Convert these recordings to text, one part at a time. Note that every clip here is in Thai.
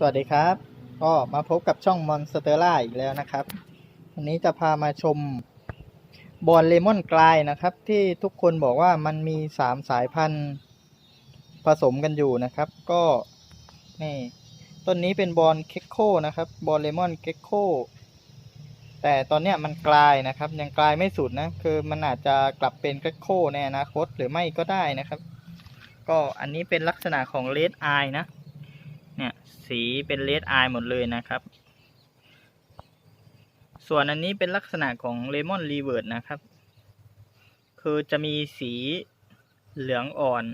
สวัสดีครับ ก็มาพบกับช่องมอนสเตอร่าอีกแล้วนะครับ วันนี้จะพามาชมบอลเลมอนกลายนะครับ ที่ทุกคนบอกว่ามันมีสามสายพันธุ์ผสมกันอยู่นะครับ ก็นี่ต้นนี้เป็นบอลเคคโคนะครับบอลเลมอนเคคโคแต่ตอนเนี้ยมันกลายนะครับ ยังกลายไม่สุดนะ คือมันอาจจะกลับเป็นเคคโคในอนาคตหรือไม่ก็ได้นะครับ ก็อันนี้เป็นลักษณะของเลดไอนะ เนี่ยสีเป็นเลดไอหมดเลยนะครับ ส่วนอันนี้เป็นลักษณะของเลมอนรีเวิร์ดนะครับ คือจะมีสีเหลืองอ่อน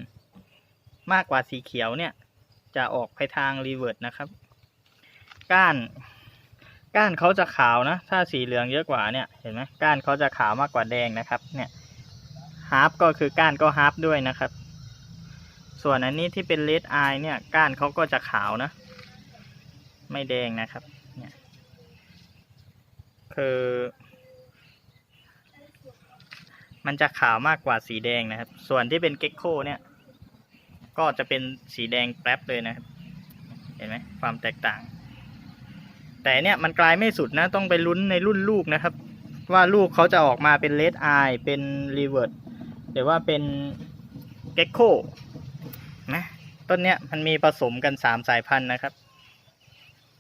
มากกว่าสีเขียวเนี่ย จะออกไปทางรีเวิร์ดนะครับ ก้านก้านเขาจะขาวนะ ถ้าสีเหลืองเยอะกว่าเนี่ย เห็นไหมก้านเขาจะขาวมากกว่าแดงนะครับ เนี่ยฮาร์ปก็คือก้านก็ฮาร์ปด้วยนะครับ ส่วนอันนี้ที่เป็นเลดไอเนี่ย ก้านเขาก็จะขาวนะ ไม่แดงนะครับ เนี่ย คือ มันจะขาวมากกว่าสีแดงนะครับ ส่วนที่เป็นเก็กโคเนี่ย ก็จะเป็นสีแดงแป๊บเลยนะครับ เห็นไหมความแตกต่าง แต่เนี่ยมันกลายไม่สุดนะ ต้องไปลุ้นในรุ่นลูกนะครับ ว่าลูกเขาจะออกมาเป็นเลดไอเป็นรีเวิร์ดหรือว่าเป็นเก็กโค นะ ต้นเนี้ยมันมีผสมกันสามสายพันธุ์นะครับ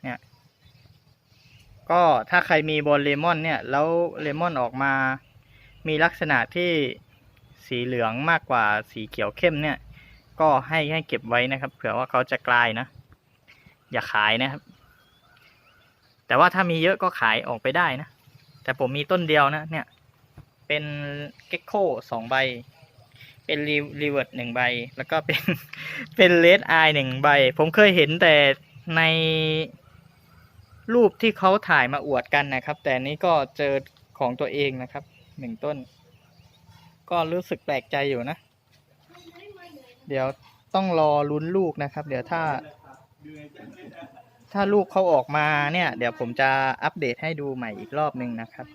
เนี่ย ก็ถ้าใครมีบอลเลมอนเนี่ย แล้วเลมอนออกมา มีลักษณะที่สีเหลืองมากกว่าสีเขียวเข้มเนี่ย ก็ให้ให้เก็บไว้นะครับ เผื่อว่าเขาจะกลายนะ อย่าขายนะครับ แต่ว่าถ้ามีเยอะก็ขายออกไปได้นะ แต่ผมมีต้นเดียวนะ เนี่ย เป็นเก็กโคสองใบ เป็นรีรเวิร์ดหนึ่งใบ แล้วก็เป็นเป็นเลดไอหนึ่งใบ ผมเคยเห็นแต่ในรูปที่เขาถ่ายมาอวดกันนะครับ แต่นี้ก็เจอของตัวเองนะครับหนึ่งต้น ก็รู้สึกแปลกใจอยู่นะ เดี๋ยวต้องรอลุ้นลูกนะครับ เดี๋ยวถ้า ถ้าลูกเขาออกมาเนี่ย เดี๋ยวผมจะอัปเดตให้ดูใหม่อีกรอบหนึ่งนะครับ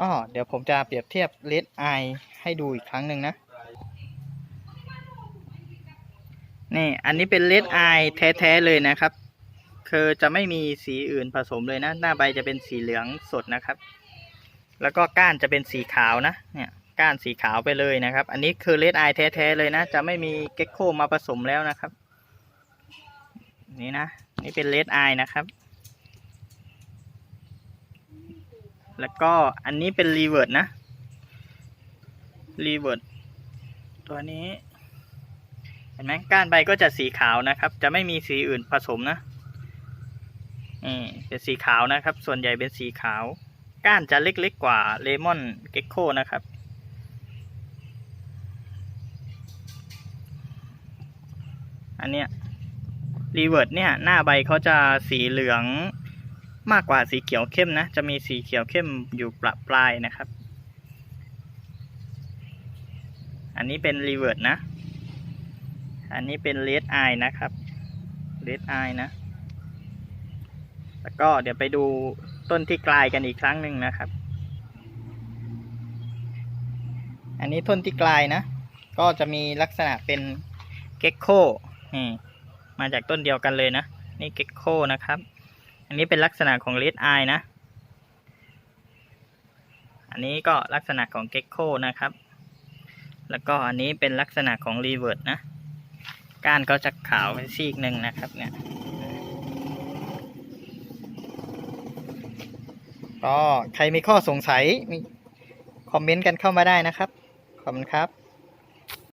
อ๋อเดี๋ยวผมจะเปรียบเทียบเลดไอให้ดูอีกครั้งหนึ่งนะ นี่ อันนี้เป็นเลดไอแท้ๆเลยนะครับ คือจะไม่มีสีอื่นผสมเลยนะ หน้าใบจะเป็นสีเหลืองสดนะครับ แล้วก็ก้านจะเป็นสีขาวนะ เนี่ย ก้านสีขาวไปเลยนะครับ อันนี้คือเลดไอแท้ๆเลยนะ จะไม่มีเก็กโคมาผสมแล้วนะครับ นี่นะ นี่เป็นเลดไอนะครับ แล้วก็อันนี้เป็นรีเวิร์ดนะรีเวิร์ดตัวนี้เห็นไหมก้านใบก็จะสีขาวนะครับ จะไม่มีสีอื่นผสมนะนี่เป็นสีขาวนะครับ ส่วนใหญ่เป็นสีขาว ก้านจะเล็กๆกว่าเลมอนเก็กโคนะครับ อันเนี้ยรีเวิร์ดเนี่ยหน้าใบเขาจะสีเหลือง มากกว่าสีเขียวเข้มนะ จะมีสีเขียวเข้มอยู่ประปลายนะครับ อันนี้เป็นรีเวิร์ดนะ อันนี้เป็นเลดไอนะครับเลดไอนะ แล้วก็เดี๋ยวไปดูต้นที่กลายกันอีกครั้งหนึ่งนะครับ อันนี้ต้นที่กลายนะ ก็จะมีลักษณะเป็นเก็กโคนี่มาจากต้นเดียวกันเลยนะ นี่เก็กโคนะครับ อันนี้เป็นลักษณะของเลดไอนะ อันนี้ก็ลักษณะของเก็กโคนะครับ แล้วก็อันนี้เป็นลักษณะของรีเวิร์ดนะ ก้านก็จะขาวเป็นซีกหนึ่งนะครับเนี่ยก็ใครมีข้อสงสัยมีคอมเมนต์กันเข้ามาได้นะครับ ขอบคุณครับ